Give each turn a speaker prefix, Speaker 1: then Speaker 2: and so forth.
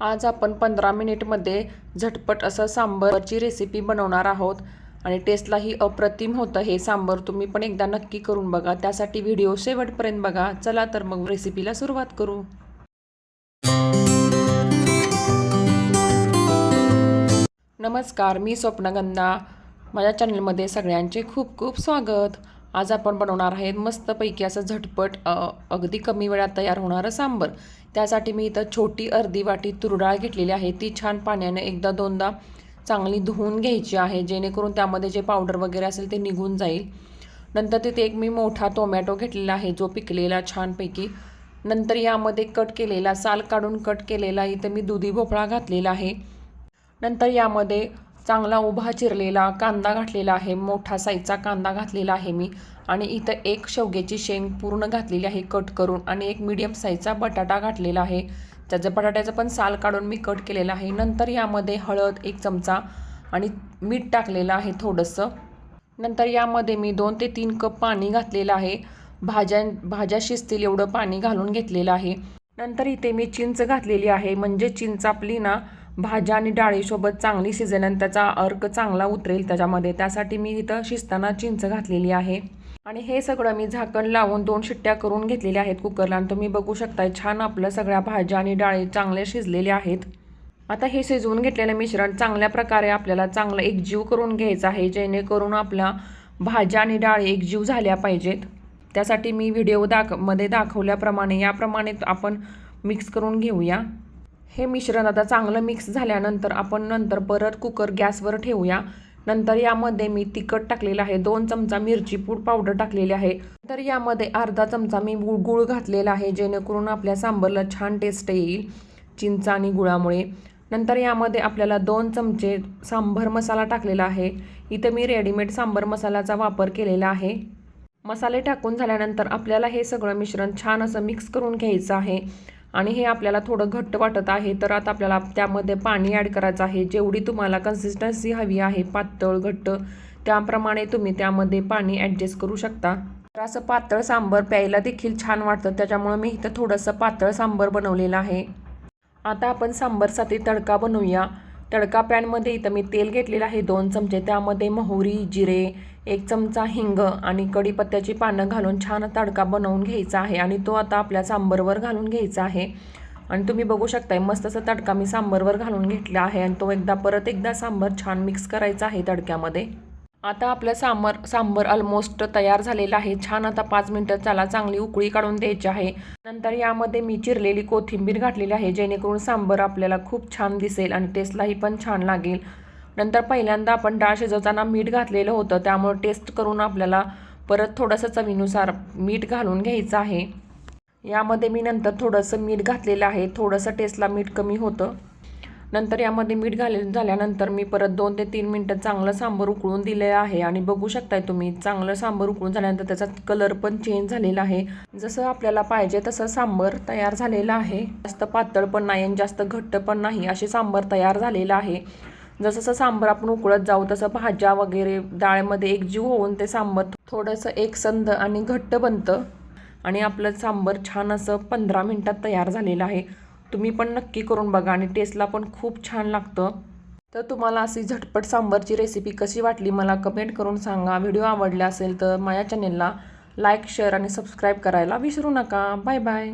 Speaker 1: आज आपण पंधरा मिनिटमध्ये झटपट असं सांबरची रेसिपी बनवणार आहोत. आणि टेस्टलाही अप्रतिम होतं हे सांबर तुम्ही पण एकदा नक्की करून बघा. त्यासाठी व्हिडिओ शेवटपर्यंत बघा. चला तर मग रेसिपीला सुरुवात करू. नमस्कार मी स्वप्नगंधा. माझ्या चॅनलमध्ये सगळ्यांचे खूप खूप स्वागत. आज आपण बनवणार आहे मस्तपैकी असं झटपट अगदी कमी वेळात तयार होणारं सांबर. त्यासाठी मी इथं छोटी अर्धी वाटी तुरडाळ घेतलेली आहे. ती छान पाण्याने एकदा दोनदा चांगली धुवून घ्यायची आहे जेणेकरून त्यामध्ये जे पावडर वगैरे असेल ते निघून जाईल. नंतर तिथे एक मी मोठा टोमॅटो घेतलेला आहे जो पिकलेला छानपैकी. नंतर यामध्ये कट केलेला साल काढून कट केलेला इथं मी दुधी भोपळा घातलेला आहे. नंतर यामध्ये चांगला उभा चिरलेला कांदा घातलेला आहे मोठा साईजचा कांदा घातलेला आहे मी. आणि इथं एक शेवग्याची शेंग पूर्ण घातलेली आहे कट करून आणि एक मीडियम साईजचा बटाटा घातलेला आहे. त्याचं बटाट्याचं पण साल काढून मी कट केलेला आहे. नंतर यामध्ये हळद एक चमचा आणि मीठ टाकलेलं आहे थोडंसं. नंतर यामध्ये मी दोन ते तीन कप पाणी घातलेलं आहे. भाज्या भाज्या शिजतील एवढं पाणी घालून घेतलेलं आहे. नंतर इथे मी चिंच घातलेली आहे. म्हणजे चिंच आपली ना भाज्या आणि डाळीसोबत चांगली शिजेल आणि त्याचा अर्क चांगला उतरेल त्याच्यामध्ये. त्यासाठी मी इथं शिजताना चिंच घातलेली आहे. आणि हे सगळं मी झाकण लावून दोन शिट्ट्या करून घेतलेल्या आहेत कुकरला. आणि तुम्ही बघू शकताय छान आपलं सगळ्या भाज्या आणि डाळी चांगले शिजलेले आहेत. आता हे शिजवून घेतलेलं मिश्रण चांगल्या प्रकारे आपल्याला चांगलं एकजीव करून घ्यायचं आहे जेणेकरून आपल्या भाज्या आणि डाळी एकजीव झाल्या पाहिजेत. त्यासाठी मी व्हिडिओ दाखमध्ये दाखवल्याप्रमाणे याप्रमाणे आपण मिक्स करून घेऊया. हे मिश्रण आता चांगलं मिक्स झाल्यानंतर आपण नंतर परत कुकर गॅसवर ठेवूया. नंतर यामध्ये मी तिखट टाकलेलं आहे. दोन चमचा मिरची पूड पावडर टाकलेली आहे. तर यामध्ये अर्धा चमचा मी गुळ घातलेला आहे जेणेकरून आपल्या सांबरला छान टेस्ट येईल चिंच आणि गुळामुळे. नंतर यामध्ये आपल्याला दोन चमचे सांबर मसाला टाकलेला आहे. इथं मी रेडीमेड सांबर मसाल्याचा वापर केलेला आहे. मसाले टाकून झाल्यानंतर आपल्याला हे सगळं मिश्रण छान असं मिक्स करून घ्यायचं आहे. आणि हे आपल्याला थोडं घट्ट वाटत आहे तर आता आपल्याला त्यामध्ये पाणी ॲड करायचं आहे. जेवढी तुम्हाला कन्सिस्टन्सी हवी आहे पातळ घट्ट त्याप्रमाणे तुम्ही त्यामध्ये पाणी ॲडजस्ट करू शकता. तर असं पातळ सांबर प्यायला देखील छान वाटतं. त्याच्यामुळं मी इथं थोडंसं पातळ सांबर बनवलेलं आहे. आता आपण सांबरसाठी तडका बनवूया. तडका पॅनमध्ये इथं मी तेल घेतलेलं आहे दोन चमचे. त्यामध्ये मोहरी जिरे एक चमचा हिंग आणि कढीपत्त्याची पानं घालून छान तडका बनवून घ्यायचा आहे आणि तो आता आपल्या सांबरवर घालून घ्यायचा आहे. आणि तुम्ही बघू शकताय मस्त असा तडका मी सांबरवर घालून घेतला आहे आणि तो एकदा परत एकदा सांबर छान मिक्स करायचा आहे तडक्यामध्ये. आता आपलं सांबर सांबर ऑलमोस्ट तयार झालेलं आहे. छान आता पाच मिनटं त्याला चांगली उकळी काढून द्यायची आहे. नंतर यामध्ये मी चिरलेली कोथिंबीर घातलेली आहे जेणेकरून सांबर आपल्याला खूप छान दिसेल आणि टेस्टलाही पण छान लागेल. नंतर पहिल्यांदा आपण डाळ शिजवताना मीठ घातलेलं होतं त्यामुळे टेस्ट करून आपल्याला परत थोडंसं चवीनुसार मीठ घालून घ्यायचं आहे. यामध्ये मी नंतर थोडंसं मीठ घातलेलं आहे. थोडंसं टेस्टला मीठ कमी होतं. नंतर यामध्ये मीठ घाले झाल्यानंतर मी परत दोन ते तीन मिनटं चांगलं सांबर उकळून दिलेलं आहे. आणि बघू शकताय तुम्ही चांगलं सांबर उकळून झाल्यानंतर त्याचा कलर पण चेंज झालेला आहे. जसं आपल्याला पाहिजे तसं सांबर तयार झालेलं आहे. जास्त पातळ पण नाही आणि जास्त घट्ट पण नाही असे सांबर तयार झालेलं आहे. जसं जसं सांबर आपण उकळत जाऊ तसं भाज्या वगैरे डाळमध्ये एकजीव होऊन ते सांबर थोडंसं एकसंध आणि घट्ट बनतं. आणि आपलं सांबर छान असं पंधरा मिनटात तयार झालेलं आहे. तुम्ही पण नक्की करून बघा आणि टेस्टला पण खूप छान लागतं. तर तुम्हाला अशी झटपट सांबरची रेसिपी कशी वाटली मला कमेंट करून सांगा. व्हिडिओ आवडला असेल तर माझ्या चॅनेलला लाईक शेअर आणि सबस्क्राईब करायला विसरू नका. Bye bye